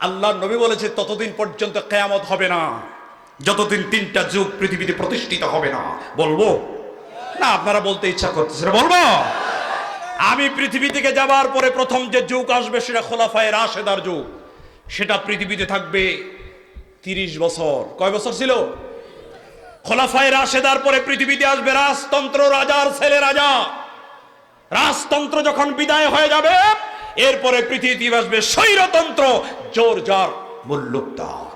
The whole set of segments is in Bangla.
আল্লাহ নবী বলেছে, ততদিন পর্যন্ত কেয়ামত হবে না। যতদিন তিনটা যুগ পৃথিবীতে প্রতিষ্ঠিত হবে না। বলব? না, আপনারা বলতে ইচ্ছা করতেছে বলব? আমি পৃথিবী থেকে যাবার পরে প্রথম যে যুগ আসবে সেটা খোলাফায় রাশেদার যুগ। সেটা পৃথিবীতে থাকবে তিরিশ বছর। কয় বছর ছিল? খোলাফায় রাশেদার পরে পৃথিবীতে আসবে রাজতন্ত্র, রাজার ছেলে, রাজা। রাজতন্ত্র যখন বিদায় হয়ে যাবে এরপরে পৃথিবীতে আসবে স্বৈরতন্ত্র, জোর যার মুল্লুকতা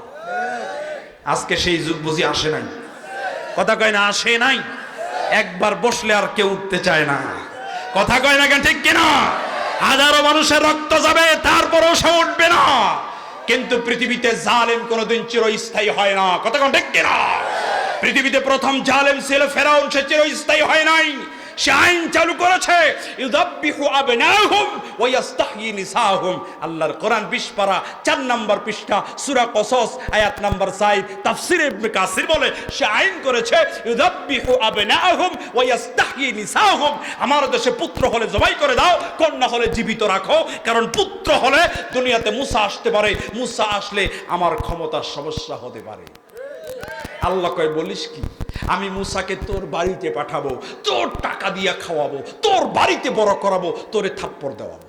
আজকে সেই যুগ বুঝি আসে নাই। কথা কয় না, আসে নাই। একবার বসলে আর কেউ উঠতে চায় না। কথা কয় না কেন, ঠিক কিনা? হাজারো মানুষের রক্ত যাবে, তারপরও সে উঠবে না। কিন্তু পৃথিবীতে জালেম কোনোদিন চিরস্থায়ী হয় না। কথা কন, ঠিক কিনা? পৃথিবীতে প্রথম জালেম ছিল, ফেরাউন সে চিরস্থায়ী হয় নাই। সে আইন চালু করেছে ওয়া আল্লাহর কোরআন 20 পারা 4 নাম্বার পৃষ্ঠা, সূরা কসস, আয়াত নাম্বার 4 তাফসীর কাসির বলে সে আইন করেছে ওয়া আমার দেশে পুত্র হলে জবাই করে দাও, কন্যা হলে জীবিত রাখো, কারণ পুত্র হলে দুনিয়াতে মুসা আসতে পারে, মুসা আসলে আমার ক্ষমতার সমস্যা হতে পারে। আল্লাহ কয়, বলিস কি? আমি মুসাকে তোর বাড়িতে পাঠাবো, তোর টাকা দিয়া খাওয়াবো, তোর বাড়িতে বড় করাবো, তোরে থাপ্পড় দেওয়াবো।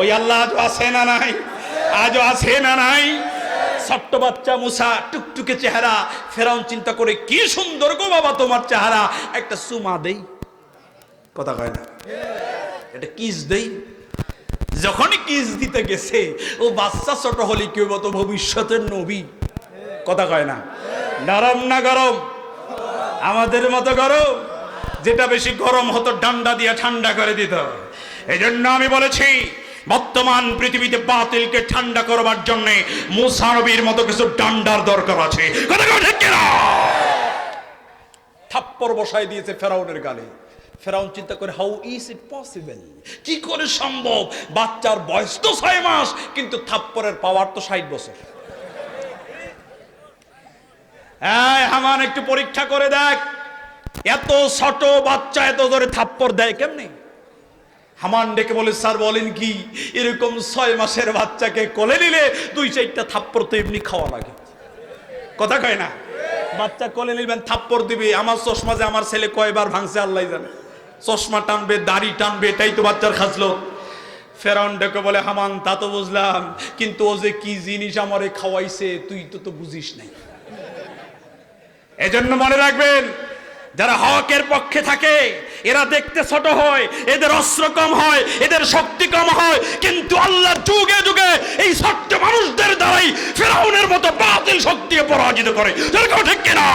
ওই আল্লাহ আজও আছে না নাই? আজও আছে না নাই? ছোট্ট বাচ্চা মুসা, টুকটুকে চেহারা। ফেরাউন চিন্তা করে, কি সুন্দর গো বাবা তোমার চেহারা। একটা সুমা দেই। কথা কয় না? এটা কিস দেই। যখনই কিস দিতে গেছে, ও বাচ্চা ছোট হলে কেউ তো ভবিষ্যতের নবী। কথা কয় না? নরম না গরম? আমাদের মতো গরম? যেটা বেশি গরম হতো, ডান্ডা দিয়ে ঠান্ডা করে দিত। এই জন্য আমি বলেছি, বর্তমান পৃথিবীতে বাতিলকে ঠান্ডা করবার জন্য মুসানবীর মতো কিছু ডান্ডার দরকার আছে। থাপ্পড় বসায় দিয়েছে ফেরাউনের গালে। ফেরাউন চিন্তা করে হাউ ইজ ইট পসিবল কি করে সম্ভব? বাচ্চার বয়স তো ছয় মাস, কিন্তু থাপ্পরের পাওয়ার তো ষাট বছর। হ্যাঁ হামান, একটু পরীক্ষা করে দেখ। এত ছোট বাচ্চা, এত ধরে থাপ্পড় দেয় কেমনি? হামান ডেকে বলে, স্যার, বলেন কি, এরকম ছয় মাসের বাচ্চাকে কোলে নিলে দুই চারটা থাপ্পড় তো এমনি খাওয়া লাগে। কথা কয় না? বাচ্চা কোলে নিবেন, থাপ্পড় দিবে। আমার চশমা যে আমার ছেলে কয়বার ভাঙছে আল্লাহ জানে। চশমা টানবে, দাড়ি টানবে, এটাই তো বাচ্চার খাসলো ফেরাউন ডেকে বলে, হামান, তা তো বুঝলাম, কিন্তু ও যে কি জিনিস আমারে খাওয়াইছে, তুই তো তো বুঝিস নাই। এজন্য মনে রাখবেন, যারা হকের পক্ষে থাকে, এরা দেখতে ছোট হয়, এদের অস্ত্র কম হয়, এদের শক্তি কম হয়, কিন্তু আল্লাহ যুগে যুগে এই ছোট্ট মানুষদের দ্বারাই ফেরাউনের মতো বাতিল শক্তিকে পরাজিত করে। ঠিক কিনা?